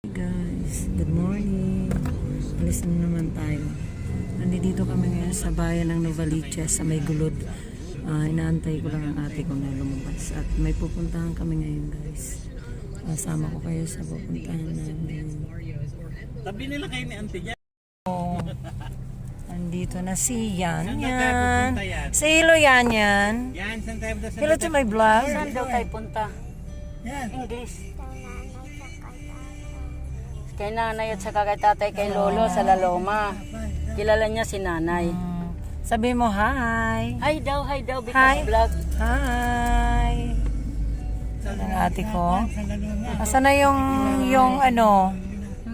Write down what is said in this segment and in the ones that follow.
Hey guys, good morning. Alis na naman tayo. Nandito kami ngayon sa bayan ng Novaliches sa may gulod. Ah, inaantay ko lang ang ate ko na lumabas. At may pupuntahan kami ngayon guys. Kasama ko kayo sa pupuntahan namin. Tabi nila kayo ni Auntie Jan. Nandito na si Yan Yan. tayo pupunta yan? Si Hilo Yan Yan. Yan, saan tayo sa Hello to my vlog. Saan daw tayo punta? Yan. English. Kay nanay at saka kay tatay kay lolo sa Laloma. Kilala niya si nanay. Mm, Sabi mo hi. Hi daw, hi daw, because Hi. vlog. Hi. Ang ate ko. Asa na yung yung ano,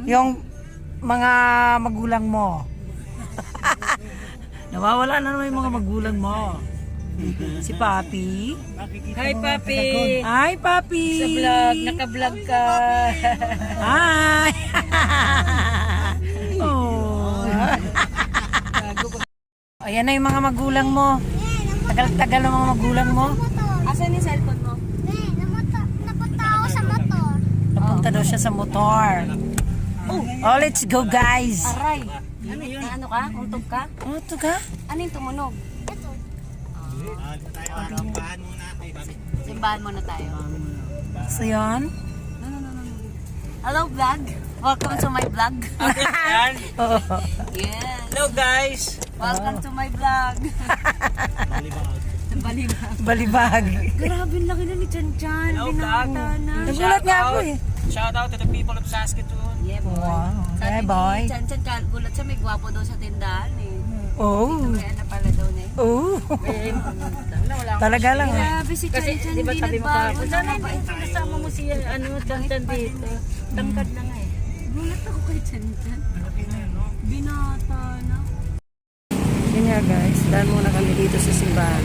yung mga magulang mo? Nawawala na naman yung mga magulang mo. Si Papi. Hi papi. Hi, Papi. Sa vlog, naka-vlog ka. Hi. oh. Ayan na yung mga magulang mo. Tagal-tagal ng mga magulang mo. Asan yung cellphone mo? Napunta ako sa motor. Napunta daw siya sa motor. Oh, let's go guys. Aray. Ano yun? Ano ka? Untog ka? Oh, ito ka? Ano yung tumunog? Simbahan muna tayo. So, yun. Hello vlog. Welcome to my vlog. Oo. yeah. Hello guys. Welcome to my vlog. Balibag. Balibag. Grabe, ang laki na ni Chan Chan. Binata na. Nagulat nga ako eh. Shout out to the people of Saskatoon. Yeah, boy. Wow. Ni boy. Chan Chan, gulat siya, may gwapo daw sa tindahan eh. Oh. Kaya na pala daw na eh. Oh. Talaga lang. ah. Grabe si Chan Chan, di ba hindi sabi mo nagbago. sana hindi kasama mo siya, ano, dantan dito. Tangkad na nga eh. Gulat ako kay Chan Chan. Binata na. Yun nga guys. Dahil muna kami dito sa simbahan.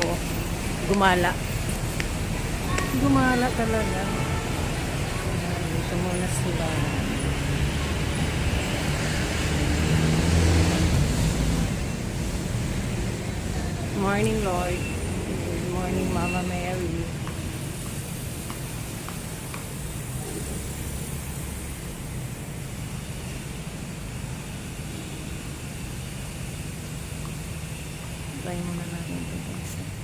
gumala. Gumala talaga. Dito muna sila. Morning, Lord. Good morning, Mama Mary. Try muna natin ito guys.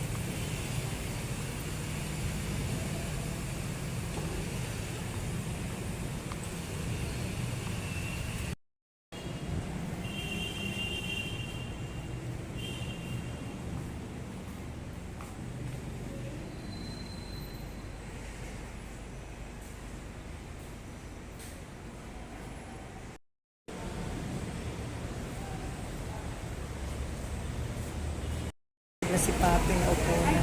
Si Papi na upo na.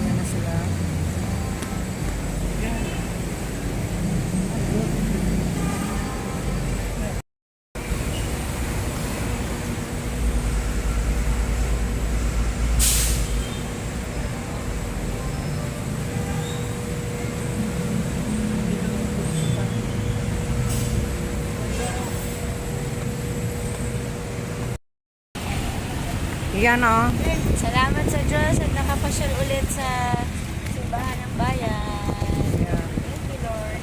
Ayan na sila. Yan oh. Salamat sa Diyos at nakapasyal ulit sa simbahan ng bayan. Yeah. Thank you, Lord.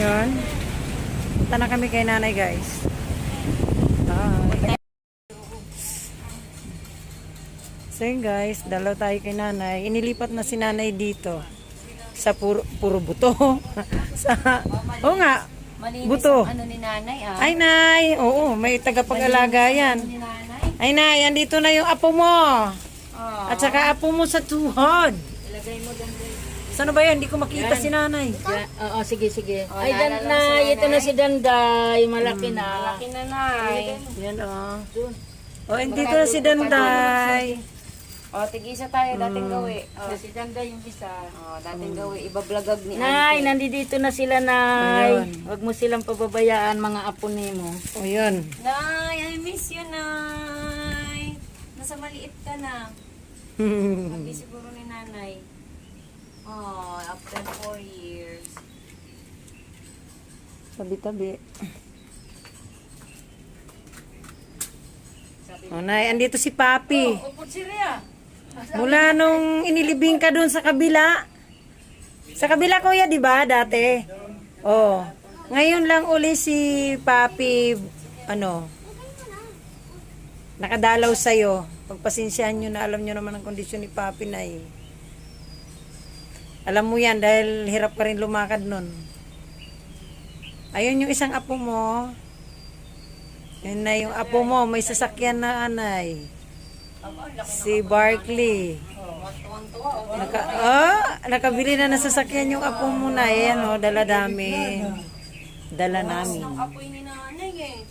Yan. Punta na kami kay nanay guys. Bye. So yun guys, dalaw tayo kay nanay. Inilipat na si nanay dito. Sa puro, puro buto. sa, oo nga, Malinis Buto. ang ano ni nanay ah. Ay, nay. Oo, may tagapag-alaga yan. Nanay. Ay nay, andito na yung apo mo. At saka apo mo sa tuhod. Ilagay mo dyan. Saan ba yan? Hindi ko makita si nanay. Oo, sige, sige. Ay, Danday, ito na si Danday. Malaki na. Malaki na, Nay. Yan oh. Oh, andito na si Danday. O, tigisa tayo, dating gawi. Oh, si Danday yung isa. O, dating gawi, ibablagag ni Nay, nandito na sila, Nay. Ayun. Huwag mo silang pababayaan, mga apo mo. Oh, yun. Nay, I miss you, Nay. Nasa maliit ka na. Hindi siguro ni nanay. Oh, after four years. Tabi-tabi. Oh, nay, andito si Papi. Upo siya. Mula nung inilibing ka doon sa kabila. Sa kabila, kuya, di ba, dati? Oh. Ngayon lang uli si Papi, ano, nakadalaw sa'yo. Pagpasensyahan nyo na alam nyo naman ang kondisyon ni Papi na eh. Alam mo yan dahil hirap ka rin lumakad nun. Ayun yung isang apo mo. Yun na yung apo mo, may sasakyan na anay. Si Barkley. Naka, oh, nakabili na ng sasakyan yung apo mo na. Ayan oh, dala dami. Dala namin. Eh.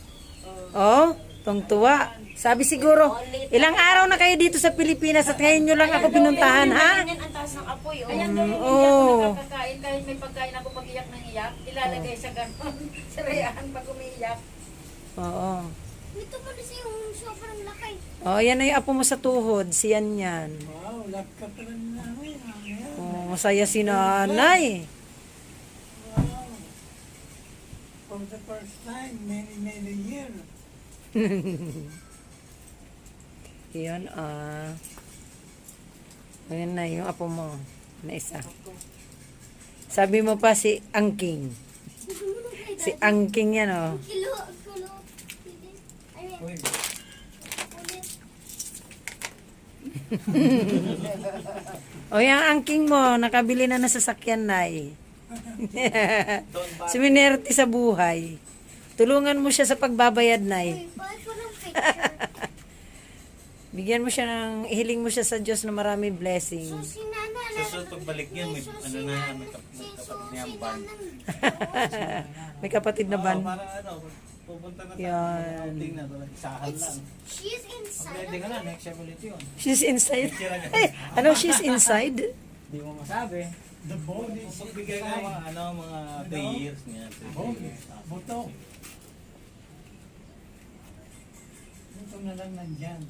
Oh, tungtuwa. Sabi siguro, ilang araw na kayo dito sa Pilipinas at ngayon nyo lang ako pinuntahan, ha? Ganyan ang taas ng apoy, oh. Ayan na nakakain. Kahit may pagkain ako pag iyak ng iyak, ilalagay sa ganon. sa rayahan pag umiiyak. Oo. Ito pa kasi yung sobrang laki. Oh, yan na yung apo mo sa tuhod. Si yan yan. Oh, masaya si nanay. For the first time, many, many years. Yan, ah. Ayan na yung apo mo. Na isa. Sabi mo pa si Angking. Si Angking yan, oh. Kilo, kilo. I mean, ulit. O yung Angking mo, nakabili na ng sasakyan na eh. Suminerte sa buhay. Tulungan mo siya sa pagbabayad na eh. Bigyan mo siya ng, ihiling mo siya sa Diyos na marami na. Susunod pagbalik niya, may ano na may, kap- may kapatid niya ang ban. May kapatid na ban. Para ano, pupunta na Yan. tayo. Outing na, walang isahan lang. She is inside. Pwede ka na, next year ulit yun. She's inside. Eh, ano, she's inside? Hindi mo masabi. The bone is Pagbigay ka mga, ano, mga 3 years niya. 3 years. Buto. Buto na lang nandyan.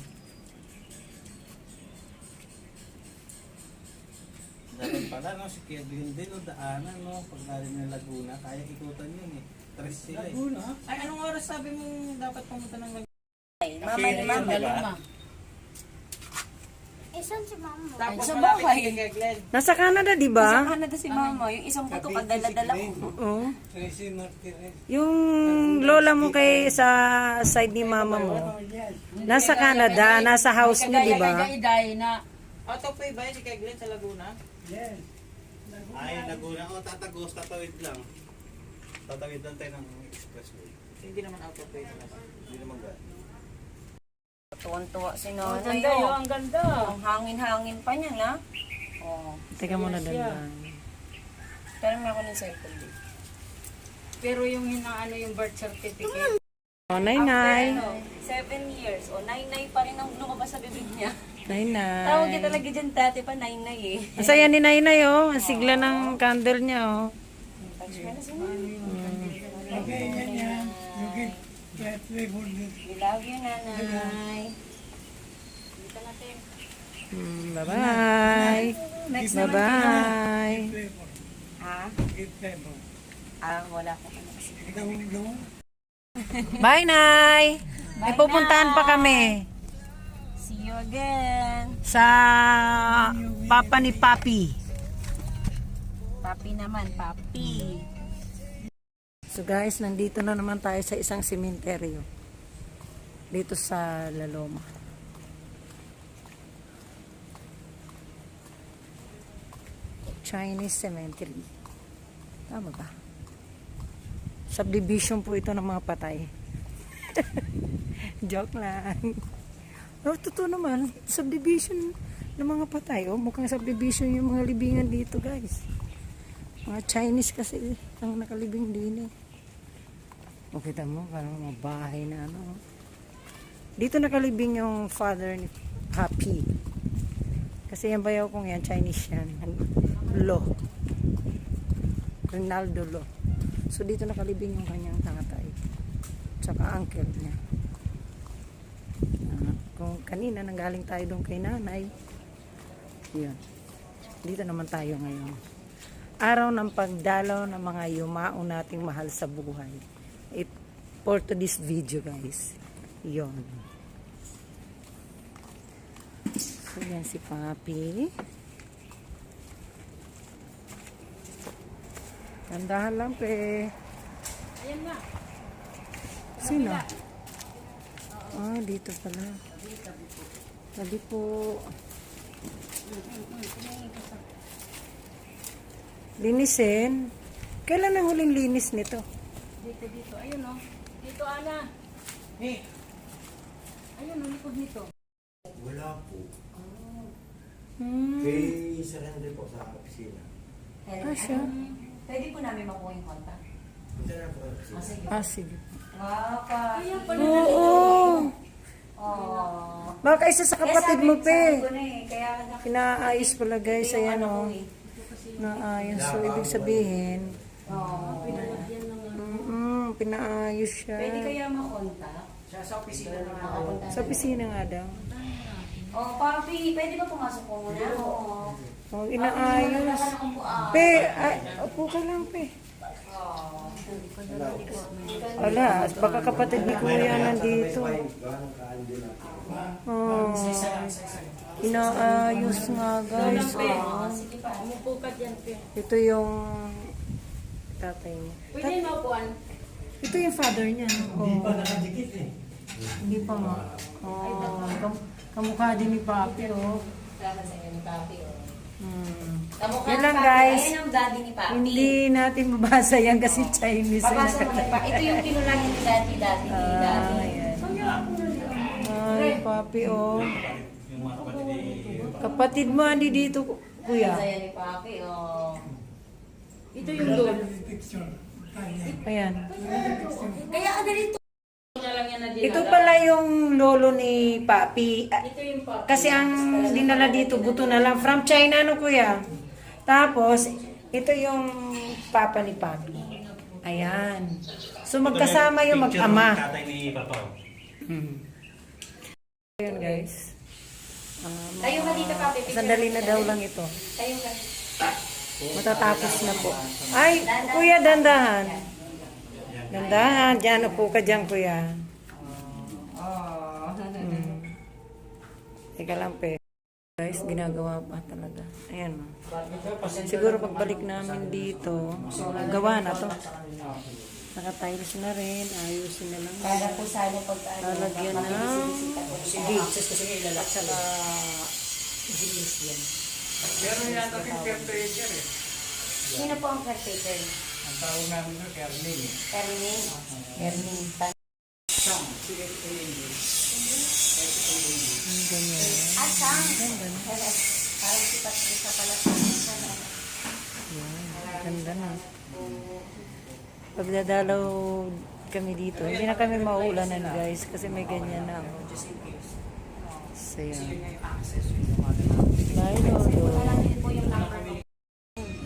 Dapat pala, no, si Kevin din, no, daanan, no, pag narin ng Laguna, kaya ikutan yun eh. Tres sila eh. Laguna, Ay, anong oras sabi mo dapat pumunta ng Mama ni Mama? Eh, saan si mama? Sa bahay. Nasa Canada, di Sa ba? Canada si mama, yung isang buto kadala-dala ko. Oo. Tracy Martinez. Yung lola mo kay sa side ni mama mo. Oh, yes. Nasa Canada, nasa house niyo, di ba? Iday na. Yes. Ay, Laguna. O, tatagos, tatawid lang. Tatawid lang tayo ng expressway. Hindi naman out of way. Hindi naman gano'n. Tuwan-tuwa si Ang nanay. ganda yun, oh. ang ganda. Ang hangin-hangin pa niya na. Oh. Teka muna dandan. Pero may ako ng cellphone dito. Pero yung hinaano yung birth certificate. Oh, nay-nay. Ano, seven years. O, nay-nay pa rin ang lumabas sa bibig niya. Nay-nay. Tawag kita talaga dyan dati pa, nay-nay eh. Ang saya ni nay-nay, oh. Ang sigla ng candle niya, oh. Okay, yan yan. You give that for this. We love you, nanay. Hmm, bye-bye. Bye-bye. Flavor. Ha? Give flavor. Ah, wala ko. Ikaw, no? Bye, Nay. May pupuntahan pa kami See you again. sa papa ni Papi. Papi naman, papi. So guys, nandito na naman tayo sa isang sementeryo. Dito sa Laloma. Chinese Cemetery. Tama ba? Subdivision po ito ng mga patay. Joke lang. Oh, totoo naman. Subdivision ng mga patay. Oh, mukhang subdivision yung mga libingan dito, guys. Mga Chinese kasi ang nakalibing din eh. O kita mo, parang mga bahay na ano. Dito nakalibing yung father ni Papi. Kasi yung bayaw kong yan, Chinese yan. Lo. Rinaldo Lo. So dito nakalibing yung kanyang tatay. Tsaka uncle niya. Ah, kung kanina nanggaling tayo doon kay nanay, yun. Dito naman tayo ngayon. Araw ng pagdalaw ng mga yumao nating mahal sa buhay. It, for to this video guys. Yun. So yan si Papi. Tandahan lang pe. Ayan na. Sino? Ah, dito pala. Sabi po. Linisin. Kailan ang huling linis nito? Dito, dito. Ayun o. Dito, Ana. Ayun o, likod nito. Wala po. Hmm. Kay surrender po sa opisina. Ah, siya. Pwede po namin makuha yung contact. Punta na po sa opisina. Ah, sige. Wow, pa. Kaya pala. Oo. Oh. Baka isa sa kapatid mo, Sabi pe. ko na eh, kaya Pinaayos pala guys. Ayan ano o. ko eh. Naayos. So, ibig sabihin, Oh. mm, pinaayos siya. Pwede kaya makontak? Sa opisina na Makapunta. Sa opisina nga daw. Oh, papi, pwede ba pumasok po muna? Oo. Oh, inaayos. Ng. Pe, ay, upo ka lang, pe. Wala, baka kapatid ni Kuya nandito. Oh, inaayos nga guys. Oh. Umupo ka dyan, pe. Ito yung tatay niya. Pwede yung. Ito yung father niya. Oh. Hindi pa nakadikit eh. Hindi pa nga. Oh, kam- kamukha din ni Papi, oh. Tama sa inyo ni papi, oh. Hmm. Kamukha Yan ni lang, guys. Ayan ang daddy ni papi. Hindi natin mabasa yan kasi Chinese. Papasok mo na. Ito yung pinulangin ni daddy, daddy, ni Ah, daddy. Ay, Papi, oh. Kapatid mo, andi dito, kuya. Saya ni papi, oh. Ito yung. Picture. Ayan. Kaya ka dito. Ito pala yung lolo ni Papi. Ito yung papi. Kasi ang dinala dito, buto na lang. From China, no, kuya? Tapos, ito yung papa ni Papi. Ayan. So, magkasama yung mag-ama. Tatay ni Papa. Ayan, guys. Um, Tayo ka dito, papi. Picture sandali na daw lang ito. Tayo ka. Matatapos na po. Ay, kuya, dandahan. Dandahan. Diyan, upo ka dyan, kuya. Hmm. Teka lang, pe. Guys, ginagawa pa talaga. Ayan. oh. Siguro pagbalik namin dito, gawa na to. Naka-tiles na rin. Ayusin na lang. Para po sana pag ano, Lalagyan may ng bisita po. gates. At saka yan. Meron yata yung temperature eh. Sino po ang caretaker? Ang tawag namin doon, Kerling eh. Ernie? Ernie. Ang ganyan. At sang? Ganda na. Parang si Patricia pala sa Yan. Ganda na. Pagdadalaw kami dito, hindi na kami mauulanan guys kasi may ganyan na. oh. So yan. Bye, Lolo.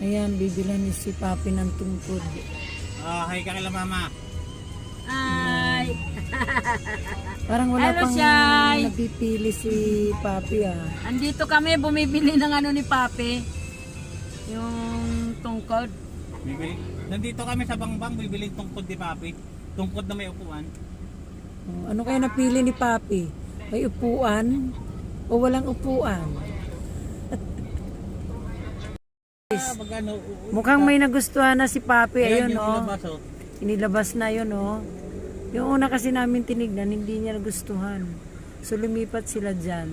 Ayan, bibilan ni si Papi ng tungkod. Ah, hi ka kila mama. Ay. Parang wala Hello, pang Shai. napipili si Papi ah. Andito kami bumibili ng ano ni papi. Yung tungkod. Bibili. Nandito kami sa Bangbang, bibili tungkod ni Papi. Tungkod na may upuan. Oh, Ano kaya napili ni Papi? May upuan o walang upuan? Ah, pag ano, u- u- Mukhang may nagustuhan na si Papi. Ayan, Ayun, yung oh. labas, oh. Inilabas na yun, oh. Yung una kasi namin tinignan, hindi niya nagustuhan. So, lumipat sila dyan.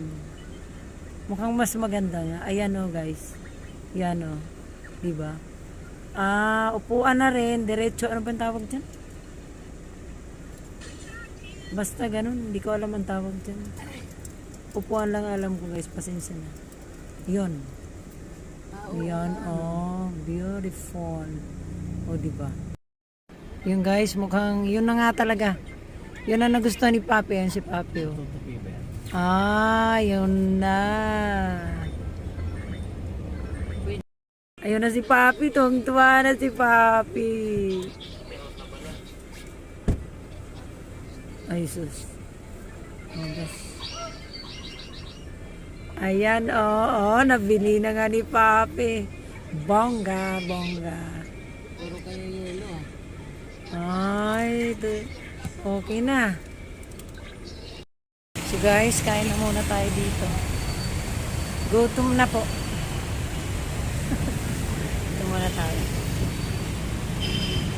Mukhang mas maganda nga. Ayan, oh, guys. Yan, oh. Diba? Ah, upuan na rin. Diretso, ano ba tawag dyan? Basta ganun. Hindi ko alam ang tawag dyan. Upuan lang alam ko guys, pasensya na. Yun. Yan, oh, beautiful. O, di ba? Yun guys, mukhang, yun na nga talaga. Yun ang nagustuhan ni Papi. Yan si Papi, oh. Ah, yun na. Ayun na si Papi. Tuwang-tuwa na si Papi. Ay, sus. Oh. Ayan, oo, oh, nabili na nga ni Papi. Bongga, bongga. Puro kayo yelo ah. Ay, ito. Okay na. So guys, kain na muna tayo dito. Gutom na po. Muna tayo.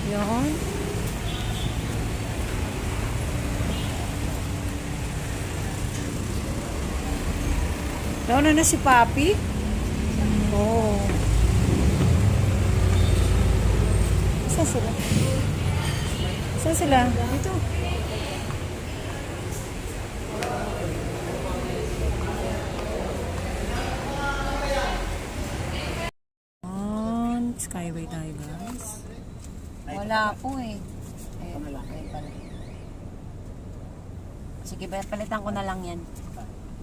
Yun. Nauna na si Papi? Oo. Oh. Saan sila? Saan sila? Dito. On Skyway tayo guys. Wala po eh. Eh, eh pala. Sige, pa- palitan ko na lang yan.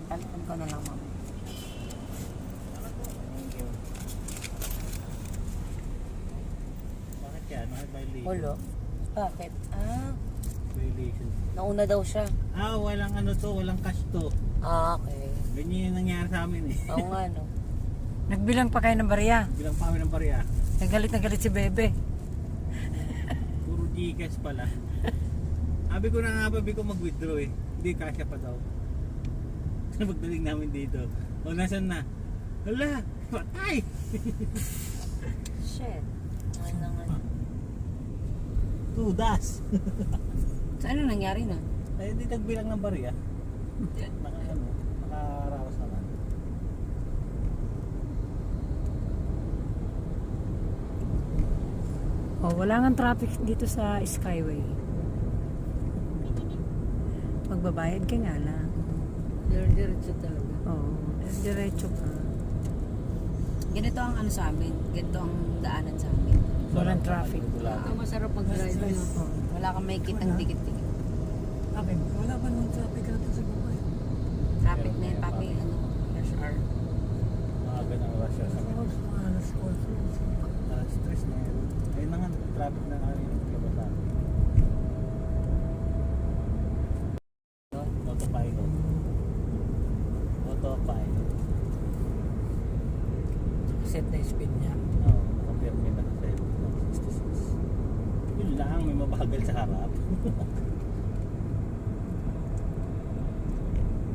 Palitan ko na lang, ma'am. Bakit yan? Bakit violation? Hulo. Bakit? Ah, Violation. nauna daw siya. Ah, walang ano to, walang cash to. Ah, okay. Ganyan yung nangyari sa amin eh. Oo nga, no. Nagbilang pa kayo ng barya. Bilang pa kami ng pariya. Nagalit na galit si Bebe. Gcash pala. Sabi ko na nga, sabi ko mag-withdraw eh. Hindi, kasya pa daw. Pagdating namin dito. O, nasan na? Hala, patay! Shit. Ano nga. Tudas! So, ano nangyari na? Ay, hindi nagbilang ng barya. Naka ano, nakaraos naman. Oh, wala nga traffic dito sa Skyway. Magbabayad ka nga lang. Diretso talaga. Oo, oh, diretso ka. Ganito ang ano sa amin. Ganito ang daanan sa amin. Walang traffic. Wala. Ito masarap mag-drive. No? Wala kang may kitang dikit-dikit. Akin, wala pa nung traffic natin sa Bukay. Traffic na yun, papi. Ano? Rush hour. Mga ganang rush hour sa amin. Tapos, alas 4. Ah, stress na yun. Ayun na traffic na nga yun. Labas sa amin. Autopilot. Autopilot. Set na yung speed niya. Oo, nakapirme na kasi 66. Yun lang, may mabagal sa harap.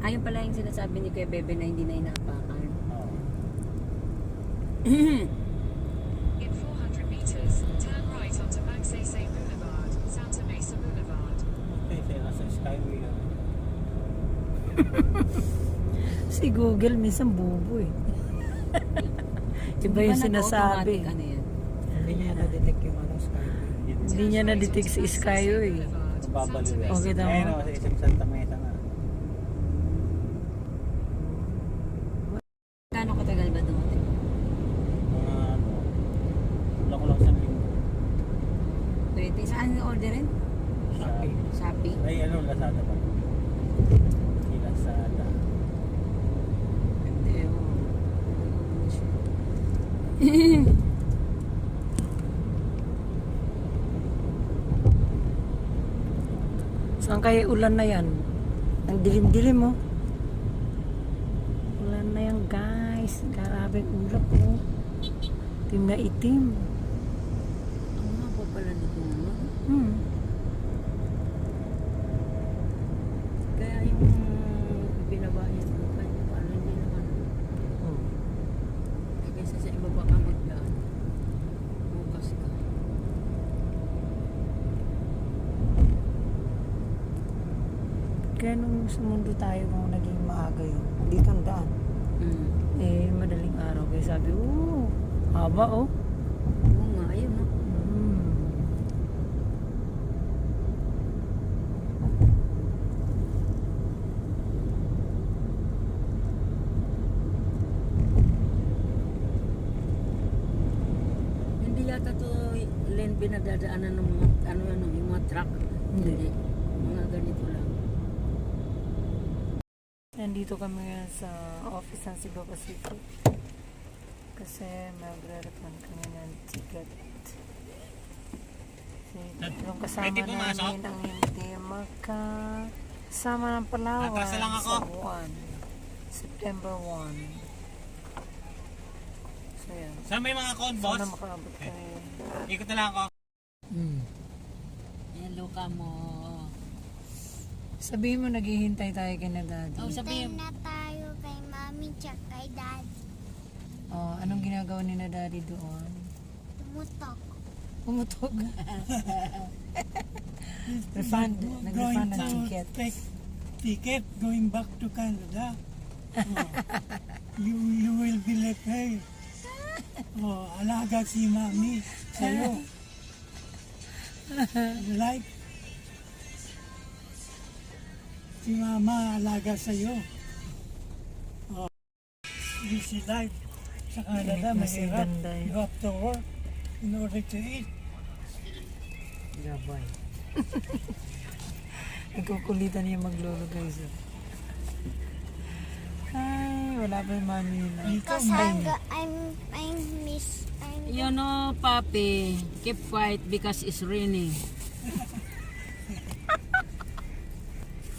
Ayun pala yung sinasabi ni Kuya Bebe na hindi na inapakan. Oo. In 400 meters, turn right onto Magsaysay Boulevard, Santa Mesa Boulevard. Okay, siya nasa skyway. ah. Si Google minsan bubo eh. Iba yung sinasabi. Ano yan? Hindi niya na-detect yung ano, skyway. Hindi niya na-detect si Skyway. Babaliw eh. Okay, tama. Ayun o, sa isang Santa Mesa na. Kano katagal ba dumating? Mga ano, wala ko lang sa linggo. Pwede. Saan orderin? Shopee. Shopee? Ay, ano, Lazada pa. Si Lazada. Hindi. oh. Saan kaya ulan na yan? Ang dilim-dilim mo. Ulan na yan guys. Grabe ulap mo. Itim na itim. Kaya nung sumundo tayo kung naging maaga yun, Hindi ang daan. Mm. Eh, madaling araw. Kaya sabi, oo, haba oh. Oo nga, ayun no. Mm. Hindi yata to lane pinagdadaanan ng mga, ano, ano, yung mga truck. hindi, Hindi. Mga ganito lang. Nandito kami ngayon sa office ng Cebu Pacific. Kasi magre-refund kami ng ticket. Kasi tatlong kasama Pwede pumasok? namin ang hindi makasama ng Palawan Atras na lang ako. sa buwan. September 1. So yan. Saan may mga con, boss? Sana makaabot kami. Ikot na lang ako. Hello ka mo. Sabihin mo naghihintay tayo kay na daddy. Oh, sabihin. na tayo kay mami tsaka kay daddy. Oh, anong ginagawa ni na daddy doon? Tumutok. Pumutog. refund. Nag-refund ng Going to ticket. take ticket going back to Canada. Oh, you you will be left here. Oh, alaga si mami sa'yo. like si mama alaga sa'yo. Oh, busy life sa Canada, si mahirap. Banday. You have to work in order to eat. Gabay. Nagkukulitan niya maglolo guys. oh. Ay, wala pa yung mami na. Ikaw, Because I'm, I'm, I'm miss, I'm, You know, papi, keep quiet because it's raining.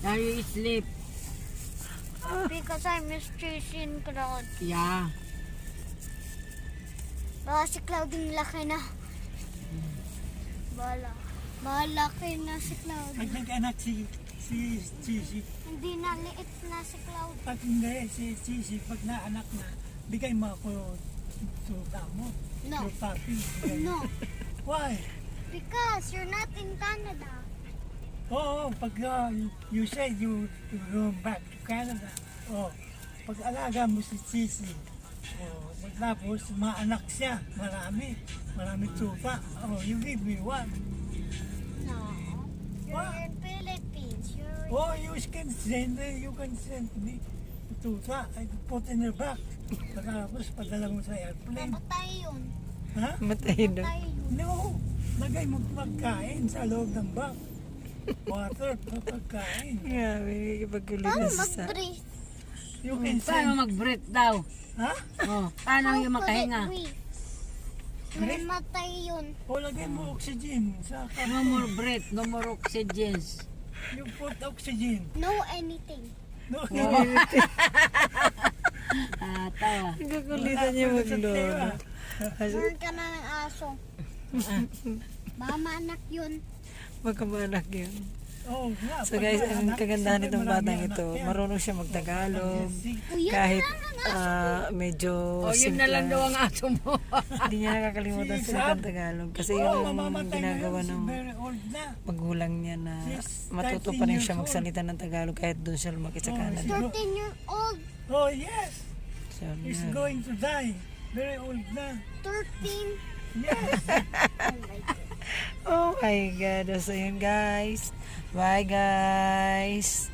Are you sleep? because I'm miss chasing Cloud. Yeah. Baka si Cloud yung laki na. Bala. Malaki na si Cloud. pag nag-anak si si si, si Hindi na liit na si Cloud. Pag hindi, si Sisi, pag naanak na, bigay mo ako suka mo. No. Your bigay mo. No. Why? Because you're not in Canada. Oo, pag uh, you said you, you go back to Canada, oh, pag alaga mo si Sisi, oh, tapos maanak siya, marami, marami tupa, oh, you give me one. No. You're What? in Philippines. You're Oh, you can send, you can send me tupa, I put in your back. Tapos padala mo sa airplane. Mamatay yun. Ha? Matay daw. Mamatay yun. No, lagay mo pagkain sa loob ng bag. Water, pagkain. Grabe, ipagkulitan Paano sa sa... mag-breathe? You can Paano send, mag-breathe daw? ha? Oh, paano How yung could makahinga? it breathe? Breathe? Mamatay yun. O lagay mo oxygen sa No kapon. more breath, no more oxygen. You put oxygen. No anything. No, Ah, tawa. Ipagkulitan niya maglolo. Meron ka na ng aso. Baka maanak yun. Magkamanak yun. Oh, nga, So guys, ang kagandahan nitong batang ito, marunong siya magtagalog. Kahit ah, medyo Oh, yun na lang daw ang aso mo. Hindi niya nakakalimutan sa? Tagalog. Kasi yun ang ginagawa ng She's very old na. magulang niya na matuto 13 pa rin siya magsalita ng Tagalog kahit doon siya lumaki sa Oh, Canada. 13 year old. Oh, yes. So, He's going to die. Very old na. 13. Yes. Oh my God. So yun guys. Bye guys.